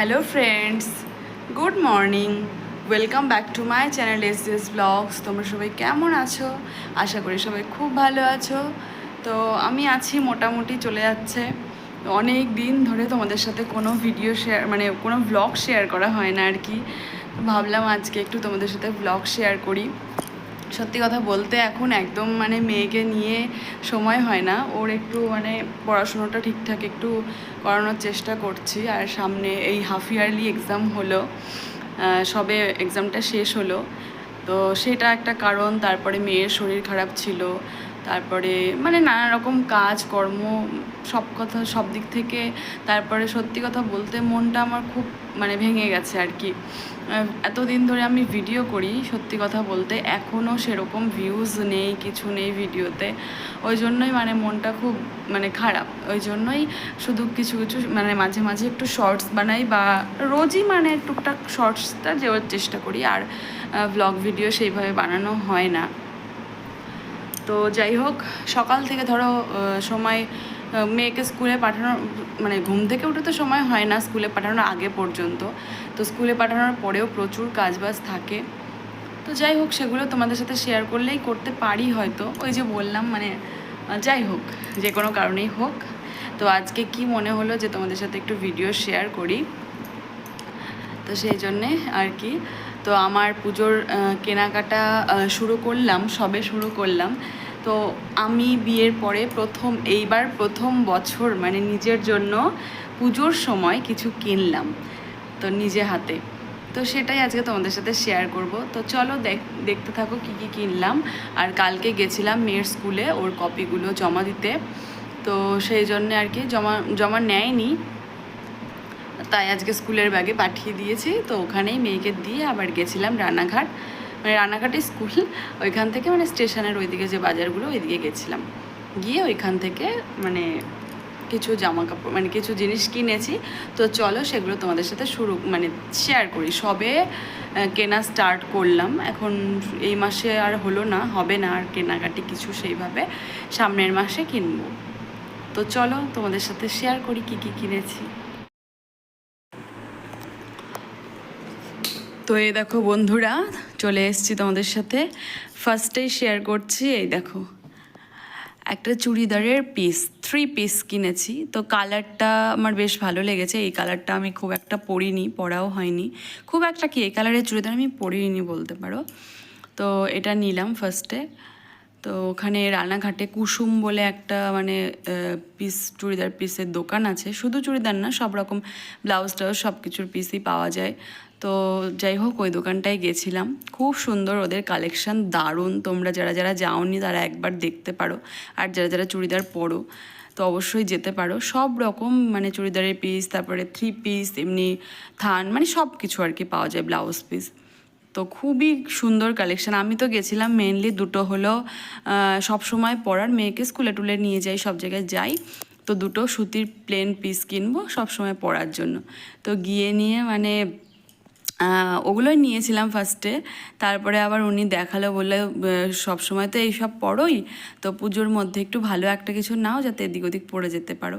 Hello friends good morning welcome back to my channel S S blogs তোমরা সবাই কেমন আছো? আশা করি সবাই খুব ভালো আছো। তো আমি আছি, মোটামুটি চলে যাচ্ছে। অনেক দিন ধরে তোমাদের সাথে কোনো ভিডিও শেয়ার মানে কোনো ব্লগ শেয়ার করা হয় না আর কি। ভাবলাম আজকে একটু তোমাদের সাথে ব্লগ শেয়ার করি। সত্যি কথা বলতে এখন একদম মানে মেয়েকে নিয়ে সময় হয় না। ওর একটু মানে পড়াশোনাটা ঠিকঠাক একটু করানোর চেষ্টা করছি। আর সামনে এই হাফ ইয়ারলি এক্সাম হলো সবে এক্সামটা শেষ হলো। তো সেটা একটা কারণ, তারপরে মেয়ের শরীর খারাপ ছিল। তারপরে মানে নানা রকম কাজ, কর্ম, সব কথা, সব দিক থেকে। তারপরে সত্যি কথা বলতে মনটা আমার খুব মানে ভেঙে গেছে আর কি। এতদিন ধরে আমি ভিডিও করি, সত্যি কথা বলতে। এখনও সেরকম ভিউজ নেই, কিছু নেই ভিডিওতে ওই জন্যই মানে মনটা খুব মানে খারাপ। ওই জন্যই শুধু কিছু কিছু মানে মাঝে মাঝে একটু শর্টস বানাই বা রোজই মানে টুকটাক শর্টসটা দেওয়ার চেষ্টা করি। আর ব্লগ ভিডিও সেইভাবে বানানো হয় না। তো যাই হোক, সকাল থেকে ধরো সময় মেয়েকে স্কুলে পাঠানোর মানে ঘুম থেকে উঠে তো সময় হয় না স্কুলে পাঠানোর আগে পর্যন্ত। তো স্কুলে পাঠানোর পরেও প্রচুর কাজবাজ থাকে। তো যাই হোক, সেগুলো তোমাদের সাথে শেয়ার করলেই করতে পারি হয়তো। ওই যে বললাম মানে যাই হোক, যে কোনো কারণেই হোক। তো আজকে কি মনে হলো যে তোমাদের সাথে একটু ভিডিও শেয়ার করি? তো সেই জন্যে আর কি। তো আমার পুজোর কেনাকাটা শুরু করলাম, সবে শুরু করলাম। তো আমি বিয়ের পরে প্রথম, এইবার প্রথম বছর মানে নিজের জন্য পুজোর সময় কিছু কিনলাম তো নিজে হাতে। তো সেটাই আজকে তোমাদের সাথে শেয়ার করব। তো চলো দেখ, দেখতে থাকো কী কী কিনলাম। আর কালকে গেছিলাম মেয়ের স্কুলে ওর কপিগুলো জমা দিতে। তো সেই জন্যে আর কি জমা জমা নেয়নি। তাই আজকে স্কুলের ব্যাগে পাঠিয়ে দিয়েছি। তো ওখানেই মেয়েকে দিয়ে আবার গেছিলাম রানাঘাট। মানে রানাঘাটে স্কুল, ওইখান থেকে মানে স্টেশনের ওইদিকে যে বাজারগুলো, ওইদিকে গেছিলাম। গিয়ে ওইখান থেকে মানে কিছু জামা কাপড় মানে কিছু জিনিস কিনেছি। তো চলো সেগুলো তোমাদের সাথে শুরু মানে শেয়ার করি। সবে কেনা স্টার্ট করলাম। এখন এই মাসে আর হলো না, হবে না আর কেনাকাটি কিছু সেইভাবে সামনের মাসে কিনবো। তো চলো তোমাদের সাথে শেয়ার করি কি কি কিনেছি। তো এই দেখো বন্ধুরা, চলে এসছি তোমাদের সাথে। ফার্স্টেই শেয়ার করছি, এই দেখো। একটা চুড়িদারের পিস থ্রি পিস কিনেছি। তো কালারটা আমার বেশ ভালো লেগেছে। এই কালারটা আমি খুব একটা পরিনি, পরাও হয়নি। খুব একটা কি, এই কালারের চুড়িদার আমি পরিনি বলতে পারো। তো এটা নিলাম ফার্স্টে তো ওখানে রানাঘাটে কুসুম বলে একটা মানে পিস চুড়িদার পিসের দোকান আছে। শুধু চুড়িদার না, সব রকম ব্লাউজ টাউজ সব কিছুর পিসই পাওয়া যায়। তো যাই হোক, ওই দোকানটায় গেছিলাম। খুব সুন্দর ওদের কালেকশন দারুণ। তোমরা যারা যারা যাওনি, তারা একবার দেখতে পারো। আর যারা যারা চুড়িদার পরো, তো অবশ্যই যেতে পারো। সব রকম মানে চুড়িদারের পিস তারপরে থ্রি পিস এমনি থান মানে সব কিছু আর কি পাওয়া যায় ব্লাউজ পিস তো খুবই সুন্দর কালেকশন আমি তো গেছিলাম মেনলি দুটো হলো সব সময় পরার মেয়েকে স্কুলে টুলে নিয়ে যাই, সব জায়গায় যাই। তো দুটো সুতির প্লেন পিস কিনবো সব সময় পরার জন্য। তো গিয়ে নিয়ে মানে ওগুলোই নিয়েছিলাম ফার্স্টে তারপরে আবার উনি দেখাল, বললে সব সময় তো এইসব পড়োই তো পুজোর মধ্যে একটু ভালো একটা কিছু নাও যাতে এদিক ওদিক পড়ে যেতে পারো।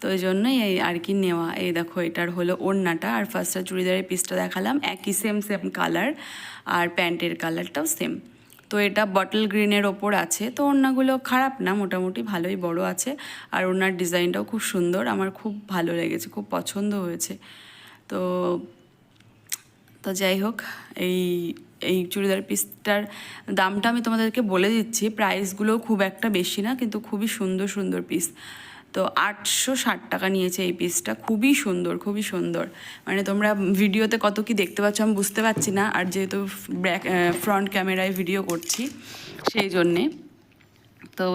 তো ওই জন্যই এই আর কি নেওয়া। এই দেখো, এটার হলো ওড়নাটা। আর ফার্স্টটা চুড়িদারের পিসটা দেখালাম। একই সেম সেম কালার আর প্যান্টের কালারটাও সেম তো এটা বটল গ্রিনের ওপর আছে। তো ওড়নাগুলো খারাপ না, মোটামুটি ভালোই বড় আছে। আর ওড়নার ডিজাইনটাও খুব সুন্দর। আমার খুব ভালো লেগেছে, খুব পছন্দ হয়েছে। তো তো যাই হোক, এই এই চুড়িদার পিসটার দামটা আমি তোমাদেরকে বলে দিচ্ছি। প্রাইসগুলো খুব একটা বেশি না, কিন্তু খুবই সুন্দর সুন্দর পিস তো আটশো ষাট টাকা নিয়েছে এই পিসটা খুবই সুন্দর খুবই সুন্দর। মানে তোমরা ভিডিওতে কত কি দেখতে পাচ্ছ আমি বুঝতে পারছি না। আর যেহেতু ব্যাক ফ্রন্ট ক্যামেরায় ভিডিও করছি, সেই জন্যে। তো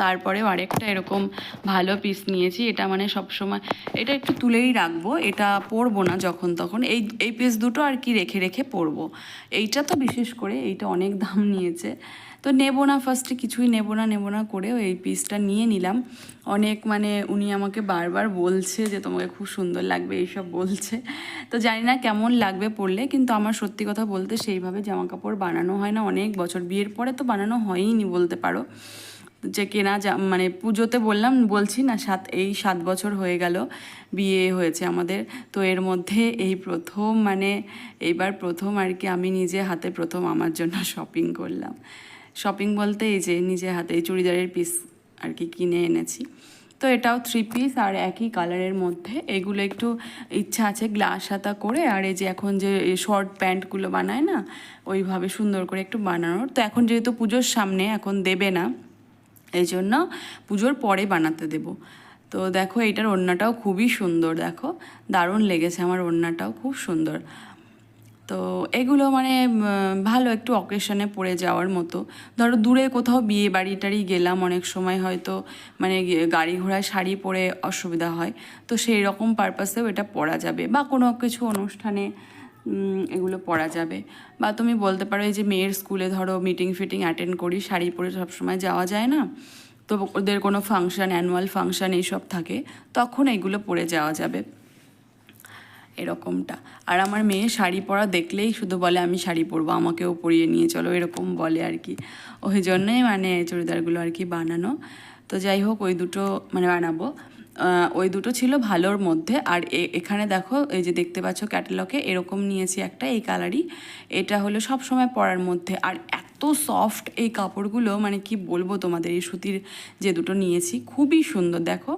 তারপরেও আরেকটা এরকম ভালো পিস নিয়েছি, এটা মানে সব সময় এটা একটু তুলেই রাখব, এটা পরবো না যখন তখন, এই এই পিস দুটো আর কি রেখে রেখে পরবো। এইটা তো বিশেষ করে, এইটা অনেক দাম নিয়েছে। তো নেব না ফার্স্টে কিছুই নেব না নেব না করেও এই পিসটা নিয়ে নিলাম। অনেক মানে উনি আমাকে বারবার বলছে যে তোমাকে খুব সুন্দর লাগবে, এইসব বলছে। তো জানি না কেমন লাগবে পরলে, কিন্তু আমার সত্যি কথা বলতে সেইভাবে জামা কাপড় বানানো হয় না, অনেক বছর, বিয়ের পরে তো বানানো হয়ইনি বলতে পারো। যে কেনা যা মানে পুজোতে বললাম, বলছি না, সাত, এই সাত বছর হয়ে গেল, বিয়ে হয়েছে আমাদের। তো এর মধ্যে এই প্রথম মানে এইবার প্রথম আর কি আমি নিজে হাতে প্রথম আমার জন্য শপিং করলাম। শপিং বলতে এই যে নিজে হাতে এই চুড়িদারের পিস আর কি কিনে এনেছি। তো এটাও থ্রি পিস আর একই কালারের মধ্যে। এগুলো একটু ইচ্ছা আছে গ্লাস হাতা করে, আর এই যে এখন যে শর্ট প্যান্টগুলো বানায় না, ওইভাবে সুন্দর করে একটু বানানোর। তো এখন যেহেতু পুজোর সামনে, এখন দেবে না। এই জন্য পুজোর পরে বানাতে দেব। তো দেখো এইটার ওড়নাটাও খুবই সুন্দর, দেখো। দারুণ লেগেছে আমার ওড়নাটাও, খুব সুন্দর। তো এগুলো মানে ভালো একটু অকেশনে পড়ে যাওয়ার মতো। ধরো দূরে কোথাও বিয়ে বাড়ি টাড়ি গেলাম, অনেক সময় হয়তো মানে গাড়ি ঘোড়ায় শাড়ি পরে অসুবিধা হয়। তো সেই রকম পারপাসেও এটা পরা যাবে বা কোনো কিছু অনুষ্ঠানে এগুলো পরা যাবে। বা তুমি বলতে পারো, এই যে মেয়ের স্কুলে ধরো মিটিং ফিটিং অ্যাটেন্ড করি, শাড়ি পরে সবসময় যাওয়া যায় না? তো ওদের কোনো ফাংশন অ্যানুয়াল ফাংশন এইসব থাকে, তখন এগুলো পরে যাওয়া যাবে। এরকমটা। আর আমার মেয়ে শাড়ি পরা দেখলেই শুধু বলে, আমি শাড়ি পরবো, আমাকেও পরিয়ে নিয়ে চলো, এরকম বলে আর কি। ওই জন্যই মানে চুড়িদারগুলো আর কি বানানো। তো যাই হোক, ওই দুটো মানে বানাবো। ওই দুটো ছিল ভালোর মধ্যে। আর এখানে দেখো, এই যে দেখতে পাচ্ছ ক্যাটালগে এরকম নিয়েছি একটা এই কালারই। এটা হলো সব সময় পরার মধ্যে। আর এত সফট এই কাপড়গুলো মানে কি বলব তোমাদের, এই সুতির যে দুটো নিয়েছি, খুবই সুন্দর। দেখো,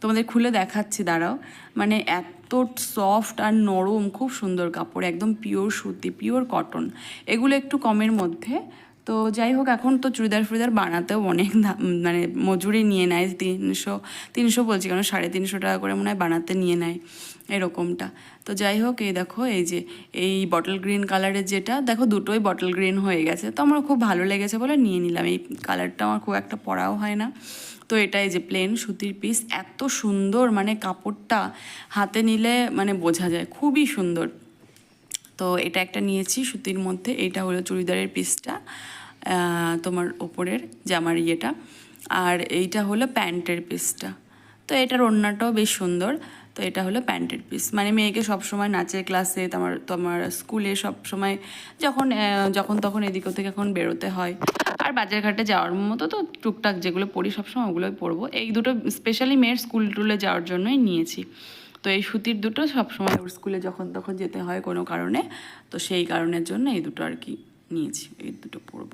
তোমাদের খুলে দেখাচ্ছি, দাঁড়াও। মানে এত সফট আর নরম, খুব সুন্দর কাপড়, একদম পিওর সুতি পিওর কটন এগুলো একটু কমের মধ্যে। তো যাই হোক, এখন তো চুড়িদার ফুড়িদার বানাতেও অনেক দাম- মানে মজুরি নিয়ে নেয়, তিনশো তিনশো বলছি কেন, সাড়ে তিনশো টাকা করে মনে হয় বানাতে নিয়ে নেয় এরকমটা। তো যাই হোক, এই দেখো, এই যে, এই বটল গ্রিন কালারের যেটা, দেখো দুটোই বটল গ্রিন হয়ে গেছে। তো আমার খুব ভালো লেগেছে বলে নিয়ে নিলাম। এই কালারটা আমার খুব একটা পরাও হয় না। তো এটা এই যে প্লেন সুতির পিস এত সুন্দর মানে কাপড়টা হাতে নিলে মানে বোঝা যায়, খুবই সুন্দর। তো এটা একটা নিয়েছি সুতির মধ্যে। এটা হলো চুড়িদারের পিসটা তোমার ওপরের জামার ইয়েটা। আর এইটা হলো প্যান্টের পিসটা। তো এটার ওড়নাটাও বেশ সুন্দর। তো এটা হলো প্যান্টের পিস। মানে মেয়েকে সবসময় নাচের ক্লাসে, তোমার তোমার স্কুলে সব সময় যখন যখন তখন এদিক থেকে এখন বেরোতে হয়। আর বাজারঘাটে যাওয়ার মতো তো টুকটাক যেগুলো পড়ি সবসময় ওগুলোই পরবো। এই দুটো স্পেশালি মেয়ের স্কুল টুলে যাওয়ার জন্যই নিয়েছি। তো এই সুতির দুটো সবসময় ওর স্কুলে যখন তখন যেতে হয় কোনো কারণে, তো সেই কারণের জন্য এই দুটো আর কি নিয়েছি, এই দুটো পরব।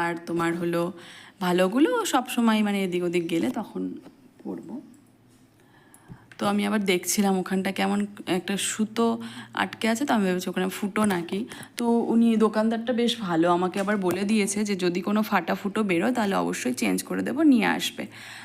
আর তোমার হলো ভালোগুলো সবসময় মানে এদিক ওদিক গেলে তখন পরবো। তো আমি আবার দেখছিলাম ওখানটা কেমন একটা সুতো আটকে আছে, তো আমি ভেবেছি ওখানে ফুটো নাকি। তো উনি দোকানদারটা বেশ ভালো আমাকে আবার বলে দিয়েছে যে যদি কোনো ফাটা ফুটো বেরোয় তাহলে অবশ্যই চেঞ্জ করে দেবো, নিয়ে আসবে।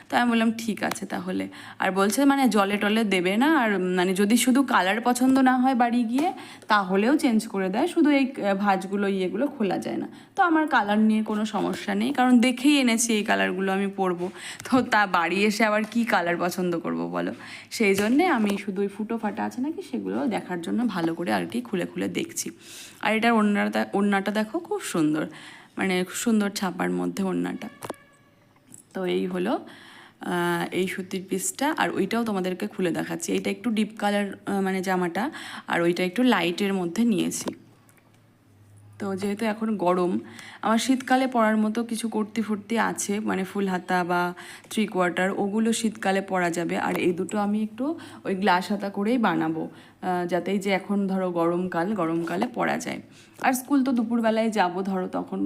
তো আমি বললাম, ঠিক আছে তাহলে। আর বলছে মানে জলে টলে দেবে না, আর মানে যদি শুধু কালার পছন্দ না হয় বাড়ি গিয়ে, তাহলেও চেঞ্জ করে দেয়, শুধু এই ভাঁজগুলো, ইয়েগুলো খোলা যায় না। তো আমার কালার নিয়ে কোনো সমস্যা নেই, কারণ দেখেই এনেছি এই কালারগুলো আমি পরবো। তো তা বাড়ি এসে আবার কি কালার পছন্দ করব বলো? সেই জন্যে আমি শুধু ওই ফুটো ফাটা আছে নাকি সেগুলো দেখার জন্য ভালো করে আর কি খুলে খুলে দেখছি। আর এটার ওড়নাটা ওড়নাটা দেখো খুব সুন্দর। মানে খুব সুন্দর ছাপার মধ্যে ওড়নাটা। তো এই হলো এই সুতির পিসটা আর ওইটাও তোমাদেরকে খুলে দেখাচ্ছি। এইটা একটু ডিপ কালার মানে জামাটা। আর ওইটা একটু লাইটের মধ্যে নিয়েছি। তো যেহেতু এখন গরম, আমার শীতকালে পরার মতো কিছু কুর্তি ফুর্তি আছে মানে ফুল হাতা বা থ্রি কোয়ার্টার ওগুলো শীতকালে পরা যাবে। আর এই দুটো আমি একটু ওই গ্লাস হাতা করেই বানাবো যাতে যে এখন ধরো গরমকাল, গরমকালে পরা যায়। আর স্কুল তো দুপুরবেলায় যাব, ধরো তখন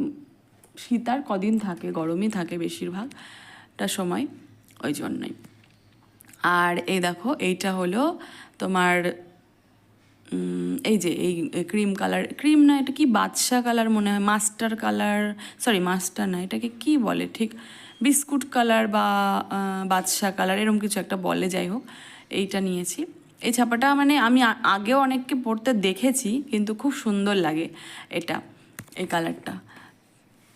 শীত আর কদিন থাকে, গরমই থাকে বেশিরভাগটা সময়, ওই জন্যই। আর এই দেখো, এইটা হলো তোমার এই যে, এই ক্রিম কালার ক্রিম না, এটা কি বাদশা কালার মনে হয়? মাস্টার কালার সরি মাস্টার না, এটাকে কি বলে? ঠিক, বিস্কুট কালার বা বাদশা কালার এরম কিছু একটা বলে, যাই হোক, এইটা নিয়েছি। এই ছাপাটা মানে আমি আগেও অনেককে পড়তে দেখেছি, কিন্তু খুব সুন্দর লাগে এটা, এই কালারটা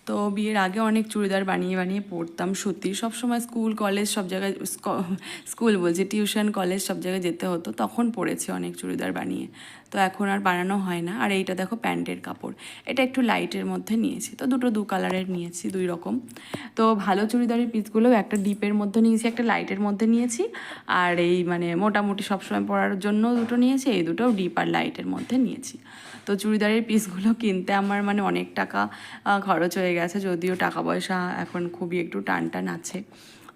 তো বিয়ের আগে অনেক চুড়িদার বানিয়ে বানিয়ে পড়তাম সত্যি সবসময় স্কুল, কলেজ সব জায়গায় স্কুল বলছি, টিউশন, কলেজ সব জায়গায় যেতে হতো। তখন পড়েছি অনেক চুড়িদার বানিয়ে। তো এখন আর বানানো হয় না। আর এইটা দেখো প্যান্টের কাপড়। এটা একটু লাইটের মধ্যে নিয়েছি। তো দুটো দু কালারের নিয়েছি, দুই রকম। তো ভালো চুড়িদারের পিসগুলো একটা ডিপের মধ্যে নিয়েছি, একটা লাইটের মধ্যে নিয়েছি। আর এই মানে মোটামুটি সবসময় পরার জন্য দুটো নিয়েছি, এই দুটো ডিপ আর লাইটের মধ্যে নিয়েছি। তো চুড়িদারের পিসগুলো কিনতে আমার মানে অনেক টাকা খরচ হয়ে গেছে। যদিও টাকা পয়সা এখন খুবই একটু টান টান আছে।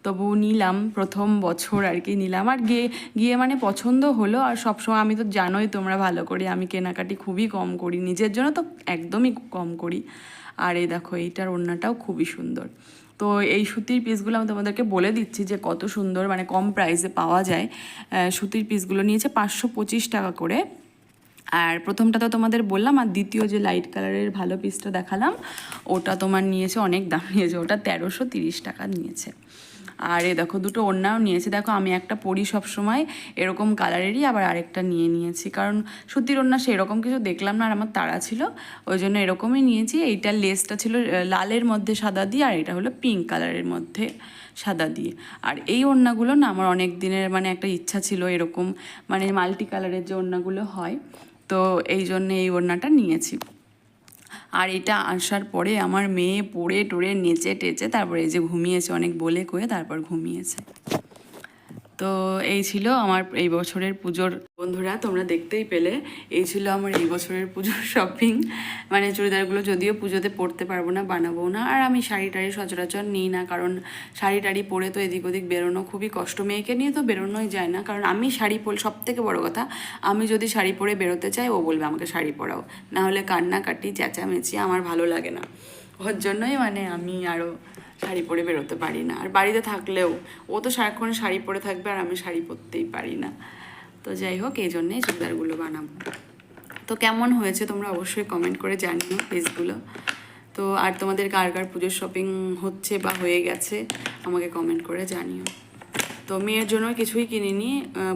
তবু নিলাম, প্রথম বছর আর কি নিলাম। আর গিয়ে গিয়ে মানে পছন্দ হলো। আর সবসময় আমি তো জানোই তোমরা ভালো করে, আমি কেনাকাটি খুবই কম করি। নিজের জন্য তো একদমই কম করি। আর এই দেখো, এইটার ওড়নাটাও খুবই সুন্দর। তো এই সুতির পিসগুলো আমি তোমাদেরকে বলে দিচ্ছি যে কত সুন্দর মানে কম প্রাইসে পাওয়া যায়। সুতির পিসগুলো নিয়েছে পাঁচশো পঁচিশ টাকা করে। আর প্রথমটা তো তোমাদের বললাম, আর দ্বিতীয় যে লাইট কালারের ভালো পিসটা দেখালাম, ওটা তোমার নিয়েছে অনেক দাম নিয়েছে। ওটা তেরোশো তিরিশ টাকা নিয়েছে। আর এ দেখো দুটো ওড়নাও নিয়েছি। দেখো আমি একটা পরি সব সময় এরকম কালারেরই আবার আরেকটা নিয়ে নিয়েছি। কারণ সুতির ওড়না সেরকম কিছু দেখলাম না, আর আমার তাড়া ছিল। ওই জন্য এরকমই নিয়েছি। এইটার লেসটা ছিল লালের মধ্যে সাদা দিয়ে, আর এটা হলো পিঙ্ক কালারের মধ্যে সাদা দিয়ে। আর এই ওড়নাগুলো না আমার অনেক দিনের মানে একটা ইচ্ছা ছিল এরকম মানে মাল্টি কালারের যে ওড়নাগুলো হয়। তো এই জন্য এই ওড়নাটা নিয়েছি। আর এটা আসার পরে আমার মেয়ে পড়ে টড়ে নেচে টেচে তারপরে এই যে ঘুমিয়েছে, অনেক বলে কয়ে তারপর ঘুমিয়েছে। তো এই ছিল আমার এই বছরের পুজোর বন্ধুরা, তোমরা দেখতেই পেলে। এই ছিল আমার এই বছরের পুজোর শপিং মানে চুড়িদারগুলো যদিও পুজোতে পরতে পারব না বানাবো না। আর আমি শাড়ি টাড়ি সচরাচর নিই না, কারণ শাড়ি টাড়ি পরে তো এদিক ওদিক বেরোনো খুবই কষ্ট। মেয়েকে নিয়ে তো বেরোনোই যায় না, কারণ আমি শাড়ি পরে সব থেকে বড় কথা, আমি যদি শাড়ি পরে বেরোতে চাই, ও বলবে আমাকে শাড়ি পরাও। নাহলে কান্নাকাটি, চেঁচামেচি আমার ভালো লাগে না। ওর জন্যই মানে আমি আরও শাড়ি পরে বেরোতে পারি না। আর বাড়িতে থাকলেও, ও তো সারাক্ষণ শাড়ি পরে থাকবে আর আমি শাড়ি পরতেই পারি না। তো যাই হোক, এই জন্যেই চুড়িদারগুলো বানাবো। তো কেমন হয়েছে তোমরা অবশ্যই কমেন্ট করে জানিও পেজগুলো। তো আর তোমাদের কার কার পুজোর শপিং হচ্ছে বা হয়ে গেছে, আমাকে কমেন্ট করে জানিও। তো মেয়ের জন্য কিছুই কিনিনি।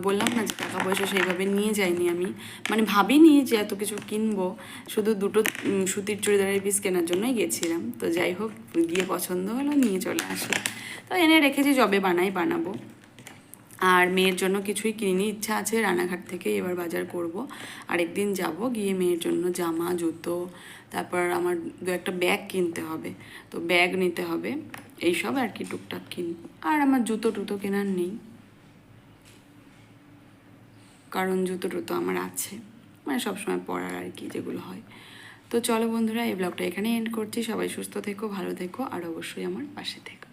বললাম না যে টাকা পয়সা সেইভাবে নিয়ে যাইনি আমি। মানে ভাবিনি যে এত কিছু কিনবো। শুধু দুটো সুতির চুড়িদারের পিস কেনার জন্যই গেছিলাম। তো যাই হোক, গিয়ে পছন্দ হলো, নিয়ে চলে আসলো তো এনে রেখেছি জবে বানাই বানাবো। আর মেয়ের জন্য কিছুই কিনিনি, ইচ্ছা আছে রানাঘাট থেকে এবার বাজার করব। আরেকদিন যাব, গিয়ে মেয়ের জন্য জামা, জুতো, তারপর আমার দু একটা ব্যাগ কিনতে হবে। তো ব্যাগ নিতে হবে, এইসব আর কি টুকটাক কিনবো আর আমার জুতো টুতো কেনার নেই। কারণ জুতো টুতো আমার আছে মানে সবসময় পরার আর কি যেগুলো হয়। তো চলো বন্ধুরা, এই ব্লগটা এখানে এন্ড করছি। সবাই সুস্থ থেকো, ভালো থেকো, আর অবশ্যই আমার পাশে থেকো।